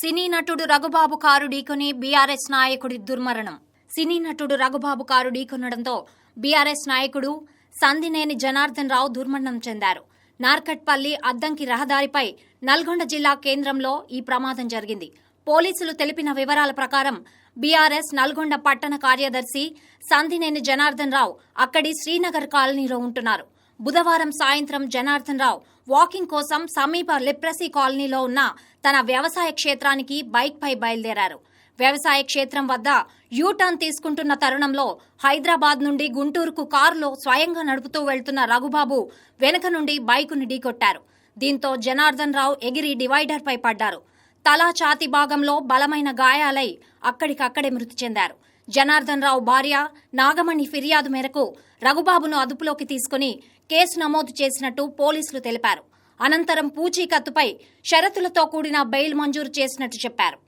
సినీ నటుడు రఘుబాబు కారు ఢీకొని బీఆర్ఎస్ నాయకుడి దుర్మరణం. సినీ నటుడు రఘుబాబు కారు ఢీకొనడంతో బీఆర్ఎస్ నాయకుడు సందినేని జనార్దన్ రావు దుర్మరణం చెందారు. నార్కట్పల్లి అద్దంకి రహదారిపై నల్గొండ జిల్లా కేంద్రంలో ఈ ప్రమాదం జరిగింది. పోలీసులు తెలిపిన వివరాల ప్రకారం బీఆర్ఎస్ నల్గొండ పట్టణ కార్యదర్శి సందినేని జనార్దన్ రావు అక్కడి శ్రీనగర్ కాలనీలో ఉంటున్నారు. బుధవారం సాయంత్రం జనార్దన్ రావు వాకింగ్ కోసం సమీప లిప్రసీ కాలనీలో ఉన్న తన వ్యవసాయ క్షేత్రానికి బైక్పై బయలుదేరారు. వ్యవసాయ క్షేత్రం వద్ద యూటర్న్ తీసుకుంటున్న తరుణంలో హైదరాబాద్ నుండి గుంటూరుకు కారులో స్వయంగా నడుపుతూ వెళ్తున్న రఘుబాబు వెనుక నుండి బైకును ఢీకొట్టారు. దీంతో జనార్దన్ రావు ఎగిరి డివైడర్పై పడ్డారు. తల ఛాతి భాగంలో బలమైన గాయాలై అక్కడికక్కడే మృతి చెందారు. జనార్దన్ రావు భార్య నాగమణి ఫిర్యాదు మేరకు రఘుబాబును అదుపులోకి తీసుకుని కేసు నమోదు చేసినట్టు పోలీసులు తెలిపారు. అనంతరం పూచీకత్తుపై షరతులతో కూడిన బెయిల్ మంజూరు చేసినట్టు చెప్పారు.